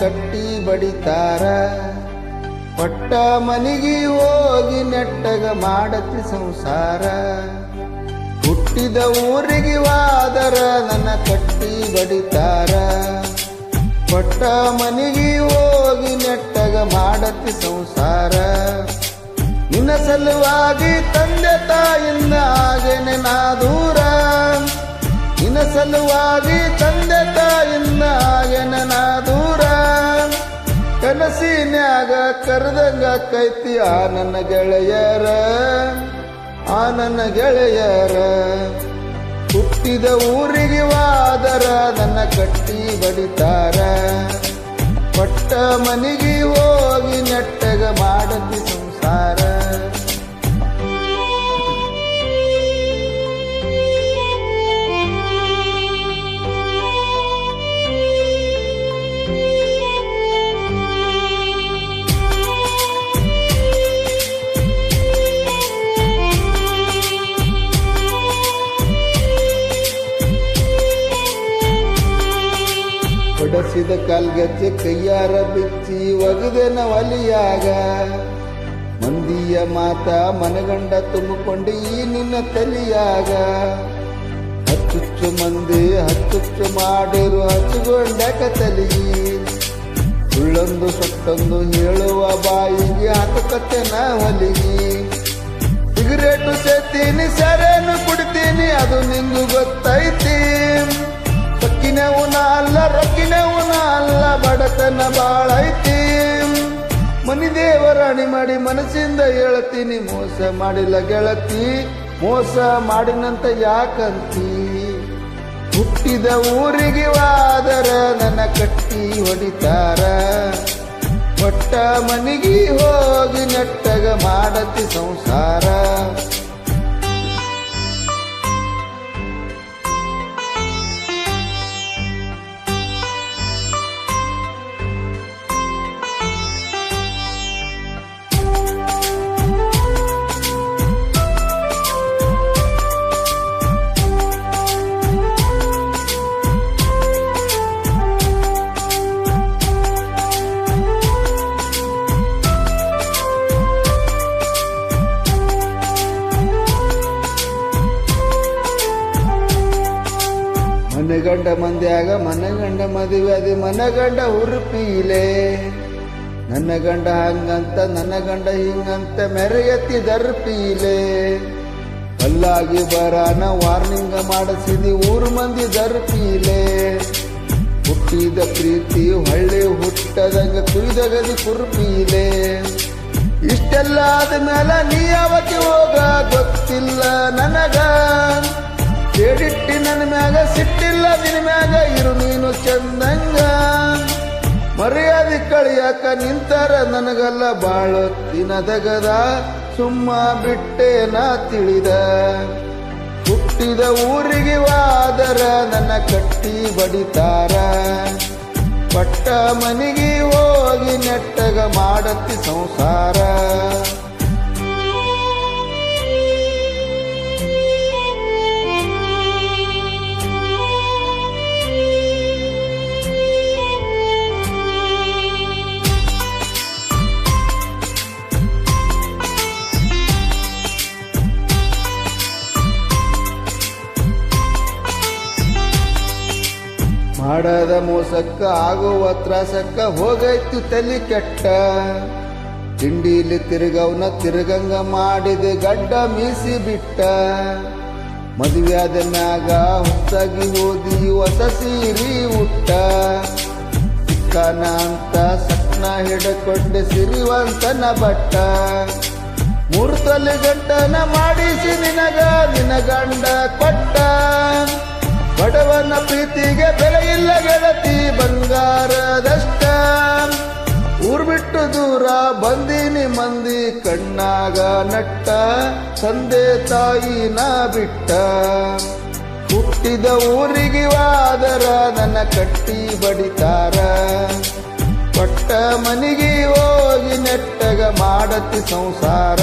ಕಟ್ಟಿ ಬಡಿತಾರ. ಪಟ್ಟ ಮನಿಗಿ ಹೋಗಿ ನೆಟ್ಟಗ ಮಾಡತಿ ಸಂಸಾರ. ಹುಟ್ಟಿದ ಊರಿಗೆ ವಾದರ ನನ್ನ ಕಟ್ಟಿ ಬಡಿತಾರ. ಪಟ್ಟ ಮನಿಗಿ ಹೋಗಿ ನೆಟ್ಟಗ ಮಾಡತಿ ಸಂಸಾರ. ನಿನ್ನ ಸಲುವಾಗಿ ತಂದೆ ತಾಯಿಂದ ಆಗೇನೆ ನಾ ದೂರ ನಿನ್ನ ಸಲುವಾಗಿ ತಂದೆ ತಾಯಿಂದ ಆಗೇನೆ ನಾ ದೂರ ಕನಸಿನ್ಯಾಗ ಕರೆದಂಗ ಕೈತಿ ಆ ನನ್ನ ಗೆಳೆಯರ, ಆ ನನ್ನ ಗೆಳೆಯರ. ಹುಟ್ಟಿದ ಊರಿಗೆ ವಾದರ ನನ್ನ ಕಟ್ಟಿ ಬಡಿತಾರ. ಪಟ್ಟ ಮನೆಗೆ ಹೋಗಿ ನೆಟ್ಟಗ ಮಾಡತಿ ಹೊಡಸಿದ ಕಾಲ್ಗಚ್ಚೆ ಕೈಯಾರ ಬಿಚ್ಚಿ ಒಗದೆನ ಒಲಿಯಾಗ. ಮಂದಿಯ ಮಾತ ಮನಗಂಡ ತುಂಬಿಕೊಂಡು ಈ ನಿನ್ನ ತಲಿಯಾಗ. ಹಚ್ಚುಚ್ಚು ಮಂದಿ ಹಚ್ಚುಚ್ಚು ಮಾಡಿರು ಹಚ್ಚಿಕೊಂಡ ಕತಲಿ ಸುಳ್ಳೊಂದು ಸತ್ತೊಂದು ಹೇಳುವ ಬಾಯಿಗೆ ಹಾಕಕತ್ತೆನ ಹೊಲಿಗಿ ಸಿಗರೇಟು ಸೇತೀನಿ ಸರೇನು ಕುಡಿತೀನಿ, ಅದು ನಿಂದು ಗೊತ್ತೈತಿ. ಸೊಕ್ಕಿನವುನ ಅಲ್ಲ ರೊಕ್ಕಿನವು ಬಡತನ ಬಾಳೈತಿ. ಮನಿ ದೇವರಾಣಿ ಮಾಡಿ ಮನಸ್ಸಿಂದ ಹೇಳ್ತೀನಿ ಮೋಸ ಮಾಡಿಲ್ಲ ಗೆಳತಿ. ಮೋಸ ಮಾಡಿನಂತ ಯಾಕಂತಿ? ಹುಟ್ಟಿದ ಊರಿಗೆ ವಾದರ ನನ್ನ ಕಟ್ಟಿ ಹೊಡಿತಾರ. ಕೊಟ್ಟ ಮನಿಗೆ ಹೋಗಿ ನೆಟ್ಟಗ ಮಾಡತಿ ಸಂಸಾರ. ಮನೆಗಂಡ ಮಂದ್ಯಾಗ ಮನಗಂಡ ಮದುವೆ ಅದಿ ಮನಗಂಡ ಹುರುಪೀಲೆ. ನನ್ನ ಗಂಡ ಹಂಗಂತ, ನನ್ನ ಗಂಡ ಹಿಂಗಂತ ಮೆರೆಯತ್ತಿ ದರ್ಪೀಲೆ. ಅಲ್ಲಾಗಿ ಬರಾನ ವಾರ್ನಿಂಗ್ ಮಾಡಿಸಿದಿ ಊರು ಮಂದಿ ದರ್ಪೀಲೆ. ಹುಟ್ಟಿದ ಪ್ರೀತಿ ಹೊಳ್ಳಿ ಹುಟ್ಟದಂಗ ಕುಯ್ದಗದಿ ಕುರುಪೀಲೆ. ಇಷ್ಟೆಲ್ಲ ಆದ್ಮೇಲೆ ನೀ ಯಾವತ್ತಿ ಹೋಗ ಗೊತ್ತಿಲ್ಲ ನನಗ. ಕೇಳಿಟ್ಟಿ ನನ್ನ ಮ್ಯಾಗ, ಸಿಟ್ಟಿಲ್ಲ ನಿನ್ನ ಮ್ಯಾಗ, ಇರು ನೀನು ಚಂದಂಗ. ಮರ್ಯಾದೆ ಕಳಿಯಾಕ ನಿಂತಾರ ನನಗಲ್ಲ ಬಾಳ ದಿನದಗದ ಸುಮ್ಮ ಬಿಟ್ಟೆ ನಾ ತಿಳಿದ. ಹುಟ್ಟಿದ ಊರಿಗೆ ವಾದರ ನನ್ನ ಕಟ್ಟಿ ಬಡಿತಾರ. ಪಟ್ಟ ಮನೆಗೆ ಹೋಗಿ ನೆಟ್ಟಗ ಮಾಡತ್ತಿ ಸಂಸಾರ. ಮಾಡದ ಮೋಸಕ್ಕ ಆಗುವ ತ್ರಾಸಕ್ಕ ಹೋಗೈತು ತಲೆ ಕೆಟ್ಟ. ತಿಂಡಿಲಿ ತಿರುಗವನ ತಿರುಗಂಗ ಮಾಡಿದೆ ಗಡ್ಡ ಮೀಸಿ ಬಿಟ್ಟ. ಮದುವೆಯಾದ ಮ್ಯಾಗ ಹೊಸಾಗಿ ಓದಿ ಹೊಸ ಸೀರಿ ಉಟ್ಟ. ಸಿಕ್ಕನ ಅಂತ ಸಕ್ನ ಹಿಡಕೊಂಡೆ ಸಿರಿವಂತನ ಬಟ್ಟ. ಮೂರ್ತಲ್ಲಿ ತೊಲೆ ಗಂಟನ ಮಾಡಿಸಿ ನಿನಗ ನಿನ ಗಂಡ ಕೊಟ್ಟ. ಬಡವನ ಪ್ರೀತಿಗೆ ಬೆಲೆ ಇಲ್ಲ ಗೆಳತಿ ಬಂಗಾರದಷ್ಟ. ಊರ್ ಬಿಟ್ಟು ದೂರ ಬಂದಿನಿ ಮಂದಿ ಕಣ್ಣಾಗ ನಟ್ಟ, ತಂದೆ ತಾಯಿನ ಬಿಟ್ಟ. ಹುಟ್ಟಿದ ಊರಿಗೆ ವಾದರ ನನ್ನ ಕಟ್ಟಿ ಬಡಿತಾರ. ಪಟ್ಟ ಮನಿಗೆ ಹೋಗಿ ನೆಟ್ಟಗ ಮಾಡತಿ ಸಂಸಾರ.